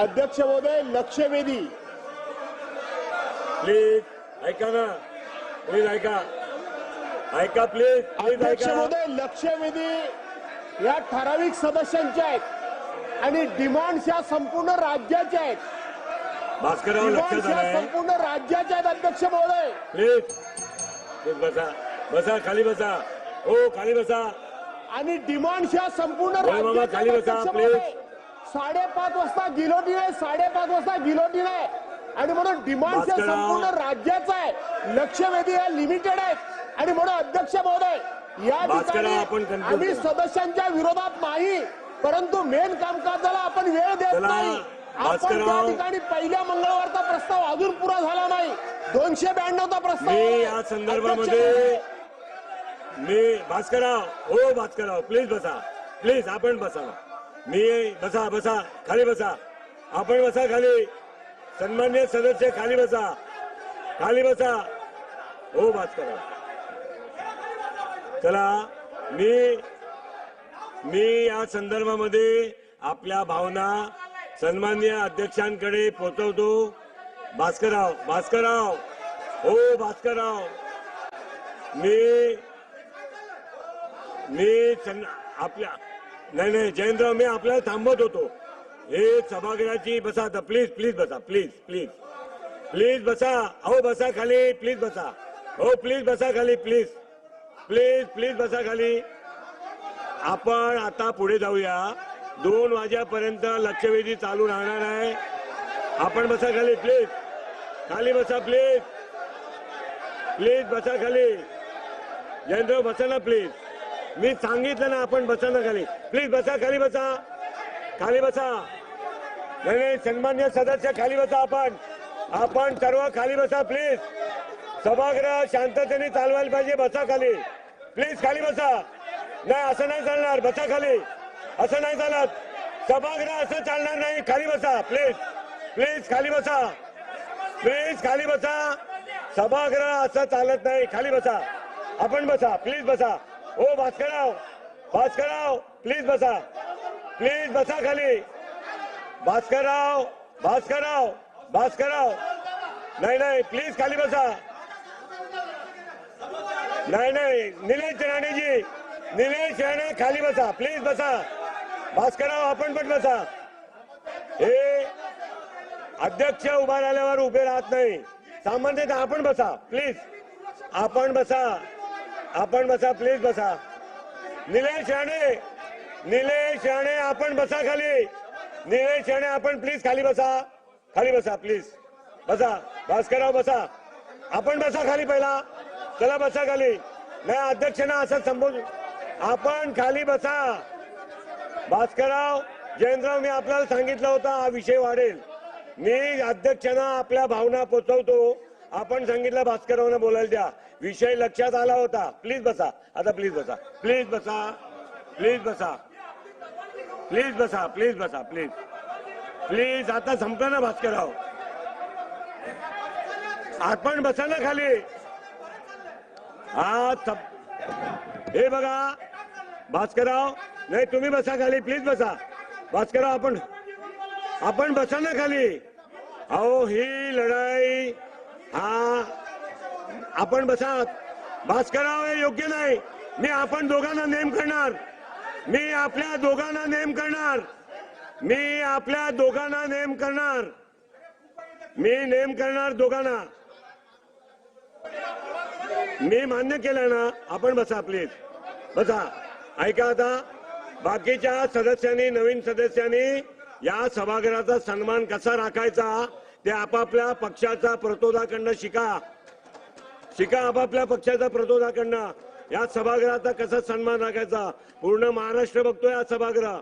अध्यक्ष महोदय लक्षवेधी. प्लीज ऐका ना. प्लीज ऐका. ऐका प्लीज प्लीज अध्यक्ष ऐका महोदय लक्षवेधी या ठराविक सदस्यांच्या आहेत आणि डिमांड्स या संपूर्ण राज्याच्या आहेत. भास्करराव डिमांड्स लक्षात या आलंय संपूर्ण राज्याच्या आहेत अध्यक्ष महोदय. प्लीज प्लीज बसा. बसा खाली बसा. हो खाली बसा. आणि डिमांड्स या संपूर्ण होय मामा, राज्याच्या खाली आहेत, बसा, अध्यक्ष. महोदय. साडेपाच वाजता गिलोटीन आहे साडेपाच वाजता गिलोटीन आहे आणि म्हणून भास्करराव. संपूर्ण राज्याचा आहे लक्षवेधी या लिमिटेड आहेत आणि म्हणून अध्यक्ष महोदय या ठिकाणी आम्ही. सदस्यांच्या विरोधात नाही परंतु मेन कामकाजाला आपण वेळ देत नाही आपण त्या. ठिकाणी पहिल्या मंगळवारचा प्रस्ताव अजून पुरा झाला नाही दोनशे ब्याण्णवचा प्रस्ताव आहे. या संदर्भामध्ये. मी भास्करराव हो भास्करराव प्लीज बसा प्लीज आपण बसा मी बसा बसा खाली बसा. आपण बसा खाली. सन्मान्य सदस्य खाली बसा. खाली बसा. हो भास्करराव चला मी मी या संदर्भामध्ये आपल्या भावना सन्मान्य अध्यक्षांकडे पोहोचवतो भास्करराव भास्करराव. हो भास्करराव. मी मी आपल्या नाही नाही जयंतराव मी आपल्याला थांबत होतो. हे सभागृहाची बसा आता प्लीज प्लीज बसा प्लीज प्लीज प्लीज बसा अहो बसा खाली प्लीज बसा. हो प्लीज बसा खाली प्लीज प्लीज प्लीज बसा खाली. आपण आता पुढे जाऊया. दोन वाजेपर्यंत लक्षवेधी चालू राहणार आहे. आपण बसा खाली प्लीज खाली बसा प्लीज प्लीज बसा खाली. जयंतराव बसा ना प्लीज मी सांगितलं ना आपण बसा ना खाली. प्लीज बसा खाली बसा. खाली बसा. नाही नाही सन्मान्य सदस्य खाली बसा आपण. आपण सर्व खाली बसा प्लीज सभागृह शांततेने चालवायला पाहिजे बसा खाली. प्लीज खाली बसा. नाही असं नाही चालणार बसा खाली. असं नाही चालत. सभागृह असं चालणार नाही खाली बसा प्लीज प्लीज खाली बसा. प्लीज खाली बसा. सभागृह असं चालत नाही खाली बसा. आपण बसा प्लीज बसा. ओ भास्करराव भास्करराव प्लीज बसा. प्लीज बसा खाली. भास्करराव भास्करराव भास्करराव. नाही नाही प्लीज खाली बसा. नाही नाही निलेश राणेजी निलेश राणे खाली बसा. प्लीज बसा. भास्करराव आपण पण बसा. हे अध्यक्ष उभा राहिल्यावर उभे राहत नाही. सामान्यतः आपण बसा. प्लीज आपण बसा. आपण बसा प्लीज बसा. निलेश राणे निलेश राणे आपण बसा खाली. निलेश राणे आपण प्लीज खाली बसा. खाली बसा प्लीज बसा. भास्करराव बसा. आपण बसा खाली पहिला. चला बसा खाली. नाही अध्यक्षांना असं संबोध आपण खाली बसा. भास्करराव जयंतराव मी आपल्याला सांगितलं होता हा विषय वाढेल. मी अध्यक्षांना आपल्या भावना पोचवतो. आपण सांगितलं भास्कररावना बोलायला द्या. विषय लक्षात आला होता. प्लीज बसा. आता प्लीज बसा. प्लीज बसा. प्लीज बसा. प्लीज बसा. प्लीज बसा. प्लीज प्लीज आता संपलं ना भास्करराव? आपण बसा ना खाली. हा हे बघा. भास्करराव नाही तुम्ही बसा खाली. प्लीज बसा. भास्करराव आपण आपण बसा ना खाली. अहो ही लढाई हा आपण बसा भास्करराव योग्य नाही. मी आपण दोघांना नेम करणार. मी आपल्या दोघांना नेम करणार. मी आपल्या दोघांना नेम करणार. मी नेम करणार दोघांना. मी मान्य केलं ना आपण बसा प्लीज बसा. ऐका आता बाकीच्या सदस्यांनी नवीन सदस्यांनी या सभागृहाचा सन्मान कसा राखायचा? ते आपापल्या पक्षाचा प्रतोदाकडनं शिका. शिका आपापल्या पक्षाचा प्रतोदाकडनं. या सभागृहाचा कसा सन्मान राखायचा? पूर्ण महाराष्ट्र बघतोय हा सभागृह.